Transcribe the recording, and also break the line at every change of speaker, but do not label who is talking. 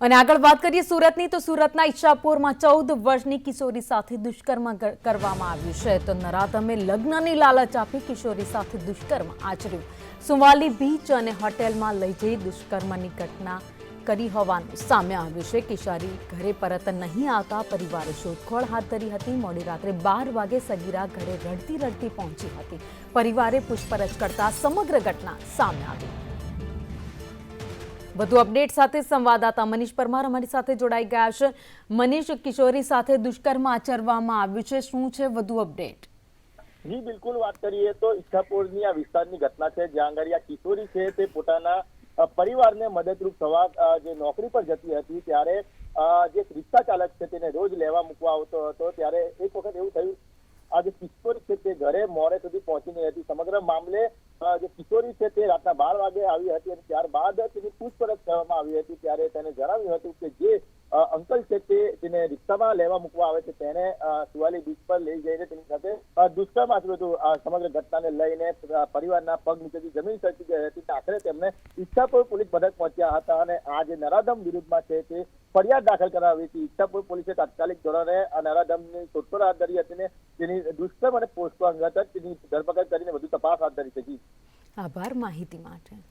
અને આગળ વાત કરીએ સુરતની, તો સુરતના ઈચ્છાપુરમાં ચૌદ વર્ષની કિશોરી સાથે દુષ્કર્મ કરવામાં આવ્યું છે. તો નરાધમે લગ્નની લાલચ આપી કિશોરી સાથે દુષ્કર્મ આચર્યું. સુવાલી બીચ અને હોટેલમાં લઈ જઈ દુષ્કર્મની ઘટના કરી હોવાનું સામે આવ્યું છે. કિશોરી ઘરે પરત નહીં આવતા પરિવારે શોધખોળ હાથ ધરી હતી. મોડી રાત્રે બાર વાગે સગીરા ઘરે રડતી રડતી પહોંચી હતી. પરિવારે પૂછપરછ કરતા સમગ્ર ઘટના સામે આવી. વધુ અપડેટ સાથે સંવાદદાતા મનીષ પરમાર અમારી સાથે જોડાઈ ગયા છે. મનીષ, કિશોરી સાથે દુષ્કર્મ આચરવામાં આવ્યું છે. શું છે વધુ અપડેટ?
જી, બિલકુલ વાત કરીએ તો ઈચ્છાપુરની આ વિસ્તારની ઘટના છે. જ્યાં આગળ આ કિશોરી છે તે પોતાના પરિવારને મદદરૂપ થવા જે નોકરી પર જતી હતી ત્યારે જે રિક્ષા ચાલક છે તેને રોજ લેવા મૂકવા આવતો હતો. ત્યારે એક વખત એવું થયું, આ જે કિશોરી છે તે ઘરે મોડે સુધી પહોંચી નહીં હતી. સમગ્ર મામલે જે કિશોરી છે તે રાતના બાર વાગે આવી હતી અને ત્યારબાદ તેની પૂછપરછ કરવામાં આવી હતી ત્યારે તેને જણાવ્યું હતું કે જે અંકલ છે તે, તેને રિક્ષામાં લેવા મૂકવા આવે છે. તેને સુવાલી બીચ પર લઈ જઈને તેની સાથે દુષ્કર્મ આચર્યું હતું સમગ્ર ઘટનાને લઈને પરિવારના પગ નીચેથી જમીન સરકી ગઈ હતી. આખરે તેમને ઈચ્છાપુર પોલીસ મદદ પહોંચ્યા હતા અને આ જે નરાધમ વિરુદ્ધમાં છે તે ફરિયાદ દાખલ કરાવી હતી. ઈચ્છાપુર પોલીસે તાત્કાલિક ધોરણે આ નરાધમની શોધખોળ હાથ ધરી હતી અને તેની દુષ્કર્મ અને પોસ્ટો અંગત તેની ધરપકડ કરીને વધુ તપાસ હાથ ધરી હતી.
આભાર માહિતી માટે.